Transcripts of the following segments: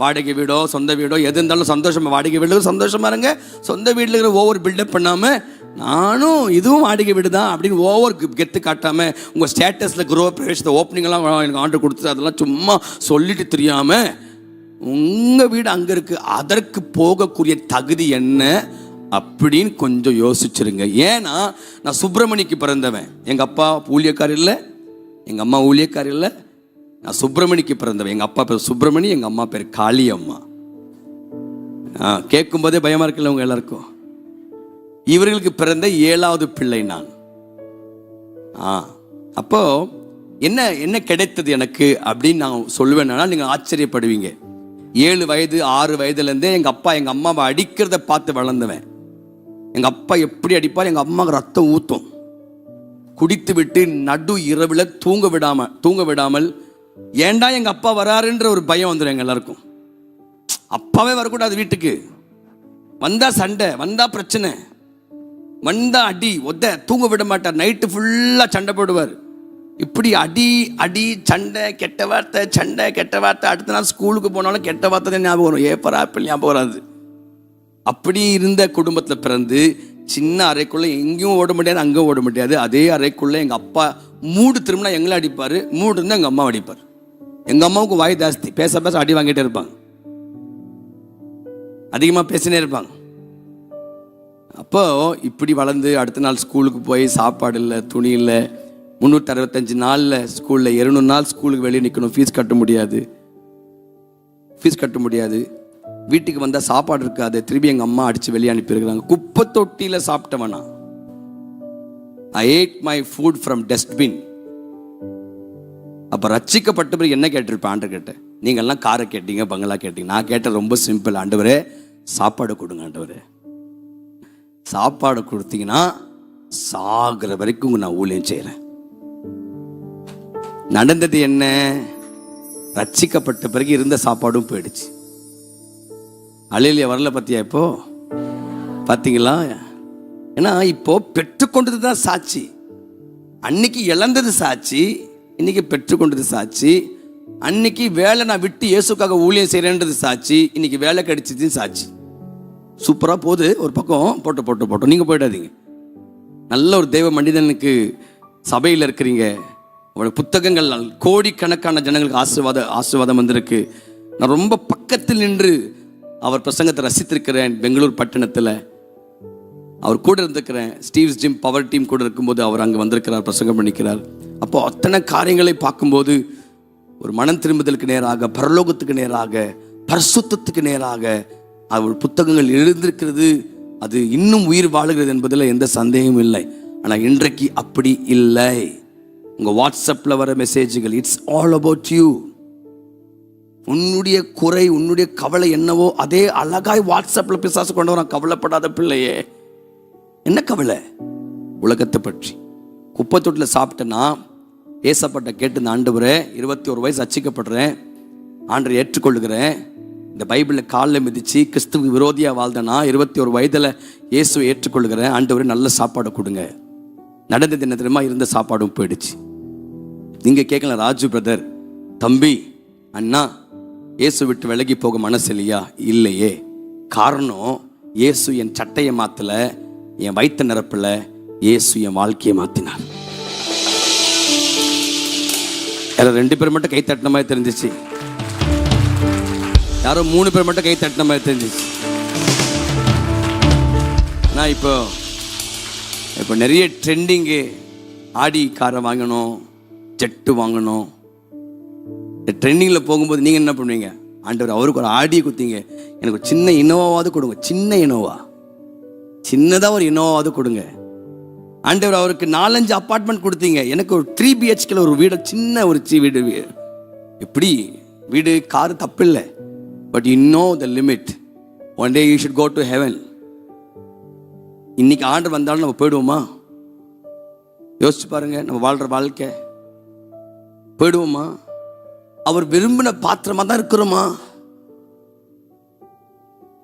வாடகை வீடோ சொந்த வீடோ எது இருந்தாலும் சந்தோஷமா வாடகை வீடு சந்தோஷமா இருங்க. சொந்த வீட்டில் இருக்கிற ஓவர் பில்டப் பண்ணாம நானும் இதுவும் வாடகை வீடு தான் அப்படின்னு ஓவர் கெத்து காட்டாம உங்க ஸ்டேட்டஸ்ல குரோ பிரவேசத்தை ஓப்பனிங்கெல்லாம் எனக்கு ஆர்டர் கொடுத்து அதெல்லாம் சும்மா சொல்லிட்டு தெரியாம உங்க வீடு அங்க இருக்கு அதற்கு போகக்கூடிய தகுதி என்ன அப்படின்னு கொஞ்சம் யோசிச்சிருங்க. ஏன்னா நான் சுப்பிரமணிக்கு பிறந்தவன். எங்க அப்பா ஊழியக்காரர் இல்லை எங்க அம்மா ஊழியக்காரர் இல்லை நான் சுப்பிரமணிக்கு பிறந்தவன். எங்கள் அப்பா பேர் சுப்பிரமணி எங்கள் அம்மா பேர் காளி அம்மா கேட்கும் கேட்கும்போதே பயமா இருக்குல்ல உங்க எல்லாருக்கும்? இவர்களுக்கு பிறந்த ஏழாவது பிள்ளை நான். ஆ அப்போ என்ன என்ன கிடைத்தது எனக்கு அப்படின்னு நான் சொல்லுவேன்னா நீங்கள் ஆச்சரியப்படுவீங்க. ஏழு வயது ஆறு வயதுலேருந்தே எங்கள் அப்பா எங்கள் அம்மாவை அடிக்கிறத பார்த்து வளர்ந்துவேன். எங்கள் அப்பா எப்படி அடிப்பார்? எங்கள் அம்மாவுக்கு ரத்தம் ஊற்றும் குடித்து விட்டு நடு இரவில் தூங்க விடாமல் தூங்க விடாமல் ஏன்டா எங்கள் அப்பா வராருன்ற ஒரு பயம் வந்துடும் எங்கள் எல்லாருக்கும். அப்பாவே வரக்கூடாது வீட்டுக்கு. வந்தால் சண்டை வந்தால் பிரச்சனை. வந்தால் அடி ஒத்த தூங்க விட மாட்டார். நைட்டு ஃபுல்லாக சண்டை போடுவார். இப்படி அடி அடி சண்டை கெட்ட வார்த்தை சண்டை கெட்ட வார்த்தை. அடுத்த நாள் ஸ்கூலுக்கு போனாலும் கெட்ட வார்த்தை தான் ஞாபகம் வரும். ஏப்பர் ஆப்பிள் ஞாபகம் வராது. அப்படி இருந்த குடும்பத்தில் பிறந்து சின்ன அறைக்குள்ளே எங்கேயும் ஓட முடியாது அங்கேயும் ஓட முடியாது. அதே அறைக்குள்ளே எங்கள் அப்பா மூடு திரும்பினா எங்களை அடிப்பார் மூடு இருந்தால் எங்கள் அம்மா அடிப்பார். எங்கள் அம்மாவுக்கு வாய் ஜாஸ்தி. பேச பேச அடி வாங்கிட்டே இருப்பாங்க. அதிகமாக பேசினே இருப்பாங்க. அப்போ இப்படி வளர்ந்து அடுத்த நாள் ஸ்கூலுக்கு போய் சாப்பாடு இல்லை துணி இல்லை முந்நூற்றி அறுபத்தஞ்சு நாளில் ஸ்கூலில் இருநூறு நாள் ஸ்கூலுக்கு வெளியே நிற்கணும் ஃபீஸ் கட்ட முடியாது. ஃபீஸ் கட்ட முடியாது. வீட்டுக்கு வந்தால் சாப்பாடு இருக்காது. திருப்பி எங்கள் அம்மா அடித்து வெளியே அனுப்பியிருக்கிறாங்க. குப்பை தொட்டியில் சாப்பிட்டவனா? I ate my food from dustbin அப்போ ரட்சிக்கப்பட்ட பிறகு என்ன கேட்டிருப்பேன் ஆண்டு கேட்டேன் நீங்கள்லாம் காரை கேட்டீங்க பங்களா கேட்டீங்க. நான் கேட்ட ரொம்ப சிம்பிள் ஆண்டவரே சாப்பாடு கொடுங்க ஆண்டவரே. சாப்பாடு கொடுத்தீங்கன்னா சாகிற வரைக்கும் நான் ஊழியம் செய்கிறேன் நடந்தது என்ன? ரட்சிக்கப்பட்ட பிறகு இருந்த சாப்பாடும் போயிடுச்சு. அலையிலிய வரல பத்தியா இப்போ? பார்த்தீங்களா ஏன்னா இப்போ பெற்றுக்கொண்டது தான் சாட்சி. அன்னைக்கு இழந்தது சாட்சி. இன்னைக்கு பெற்றுக்கொண்டது சாட்சி. அன்னைக்கு வேலை நான் விட்டு இயேசுக்காக ஊழியம் செய்கிறேன்றது சாட்சி. இன்னைக்கு வேலை கிடைச்சது சாட்சி. சூப்பராக போகுது. ஒரு பக்கம் போட்டு போட்டு போட்டோம் நீங்கள் போயிடாதீங்க. நல்ல ஒரு தெய்வ மனிதனுக்கு சபையில் இருக்கிறீங்க. அவருடைய புத்தகங்கள் கோடிக்கணக்கான ஜனங்களுக்கு ஆசீர்வாத ஆசீர்வாதம் வந்திருக்கு. நான் ரொம்ப பக்கத்தில் நின்று அவர் பிரசங்கத்தை ரசித்திருக்கிறேன். பெங்களூர் பட்டணத்தில். அவர் கூட இருந்திருக்கிறேன். ஸ்டீவ்ஸ் ஜிம் பவர் டீம் கூட இருக்கும்போது அவர் அங்கே வந்திருக்கிறார் பிரசங்கம் பண்ணிக்கிறார். அப்போ அத்தனை காரியங்களை பார்க்கும்போது ஒரு மனம் திரும்புதலுக்கு நேராக பரலோகத்துக்கு நேராக பரிசுத்தத்துக்கு நேராக அவர் புத்தகங்கள் எழுந்திருக்கிறது. அது இன்னும் உயிர் வாழுகிறது என்பதில் எந்த சந்தேகமும் இல்லை. ஆனால் இன்றைக்கு அப்படி இல்லை. உங்கள் வாட்ஸ்அப்பில் வர மெசேஜ்கள் இட்ஸ் ஆல் அபவுட் யூ உன்னுடைய குறை உன்னுடைய கவலை என்னவோ அதே அழகாய் வாட்ஸ்அப்பில் பிசாசு கொண்டு வரான். கவலைப்படாத பிள்ளையே. என்ன கவலை? உலகத்தை பற்றி. குப்பை தொட்டில் சாப்பிட்டேன்னா ஏசப்பட்ட கேட்டு இந்த ஆண்டவரே இருபத்தி ஒரு வயசு அச்சிக்கப்படுறேன். ஆண்டரை ஏற்றுக்கொள்கிறேன் இந்த பைபிளில் காலில் மிதித்து கிறிஸ்துவ விரோதியாக வாழ்ந்தனா இருபத்தி ஒரு வயதில் இயேசுவை ஏற்றுக்கொள்கிறேன் ஆண்டவரே நல்ல சாப்பாடு கொடுங்க. நடந்த என்ன இருந்த சாப்பாடும் போயிடுச்சு. நீங்கள் கேட்கலாம் ராஜு பிரதர் தம்பி அண்ணா இயேசு விட்டு விலகி போக மனசு இல்லையா? இல்லையே. காரணம் இயேசு என் சட்டையை மாற்றலை என் வயிற்று நிரப்பில் இயேசு என் வாழ்க்கையை மாற்றினார் எல்லாம் ரெண்டு பேர் மட்டும் கை தட்டின மாதிரி தெரிஞ்சிச்சு. யாரோ மூணு பேர் மட்டும் கை தட்டின மாதிரி தெரிஞ்சிச்சு. நான் இப்போ இப்போ நிறைய ட்ரெண்டிங்கு ஆடி காரை வாங்கணும் ஜெட்டு வாங்கணும். இந்த ட்ரெண்டிங்கில் போகும்போது நீங்கள் என்ன பண்ணுவீங்க? ஆண்டவர் அவருக்கு ஒரு ஆடியை குத்திங்க எனக்கு சின்ன இனோவாவது கொடுங்க சின்ன இனோவா. சின்னதாக ஒரு இனோவாவது கொடுங்க. ஆண்டவர் அவருக்கு நாலஞ்சு அப்பார்ட்மெண்ட் கொடுத்தீங்க. எனக்கு ஒரு த்ரீ பிஹெச்கில் ஒரு வீடு சின்ன ஒரு சி வீடு எப்படி? வீடு கார் தப்பு இல்லை but in the limit one day you should go to heaven இன்னைக்கு ஆண்டு வந்தாலும் நம்ம போயிடுவோமா? யோசிச்சு பாருங்க நம்ம வாழ்கிற வாழ்க்கை. போயிடுவோமா? அவர் விரும்பின பாத்திரமா தான் இருக்கிறோமா?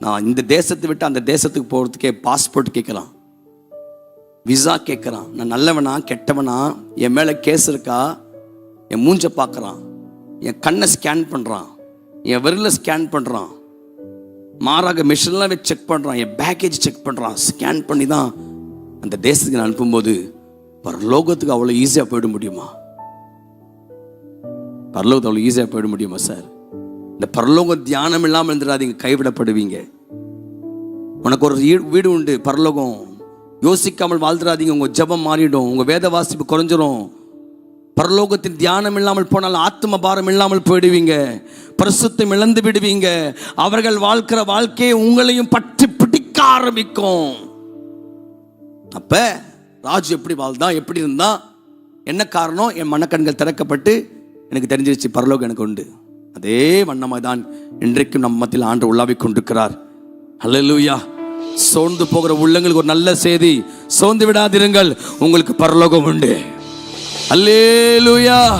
நான் இந்த தேசத்தை விட்டு அந்த தேசத்துக்கு போகிறதுக்கே பாஸ்போர்ட் கேட்கலாம். விசா கேட்குறான் நான் நல்லவனா கெட்டவனா? என் மேலே கேஸ் இருக்கா? என் மூஞ்ச பார்க்குறான் என் கண்ணை ஸ்கேன் பண்ணுறான் என் விரல ஸ்கேன் பண்ணுறான் மாறாக மிஷின்லாம் வச்சு செக் பண்ணுறான் என் பேக்கேஜ் செக் பண்ணுறான் ஸ்கேன் பண்ணி தான் அந்த தேசத்துக்கு நான் அனுப்பும்போது பரலோகத்துக்கு அவ்வளோ ஈஸியாக போயிட முடியுமா? பரலோகத்துக்கு அவ்வளோ ஈஸியாக போயிட முடியுமா சார் இந்த பரலோக தியானம் இல்லாமல் இருந்துடாதீங்க கைவிடப்படுவீங்க. உனக்கு ஒரு வீடு உண்டு. பரலோகம் யோசிக்காமல் வாழ்ந்துடாதீங்க உங்கள் ஜெபம் மாறிடும். உங்கள் வேத வாசிப்பு குறைஞ்சிரும். பரலோகத்தின் தியானம் இல்லாமல் போனால் ஆத்ம பாரம் இல்லாமல் போயிடுவீங்க. பிரசுத்தம் இழந்து விடுவீங்க. அவர்கள் வாழ்க்கிற வாழ்க்கையை உங்களையும் பற்றி பிடிக்க ஆரம்பிக்கும். அப்ப ராஜு எப்படி வாழ்ந்தான் எப்படி இருந்தான் என்ன காரணம்? என் மனக்கண்கள் திறக்கப்பட்டு எனக்கு தெரிஞ்சிருச்சு பரலோகம் எனக்கு உண்டு. அதே வண்ணமாய் தான் இன்றைக்கும் நம்ம மத்தியில் ஆண்டு உள்ளாவிக் கொண்டிருக்கிறார். அல்லேலூயா சோர்ந்து போகிற உள்ளங்களுக்கு ஒரு நல்ல செய்தி. சோர்ந்து விடாதிருங்கள் உங்களுக்கு பரலோகம் உண்டு. அல்லேலூயா.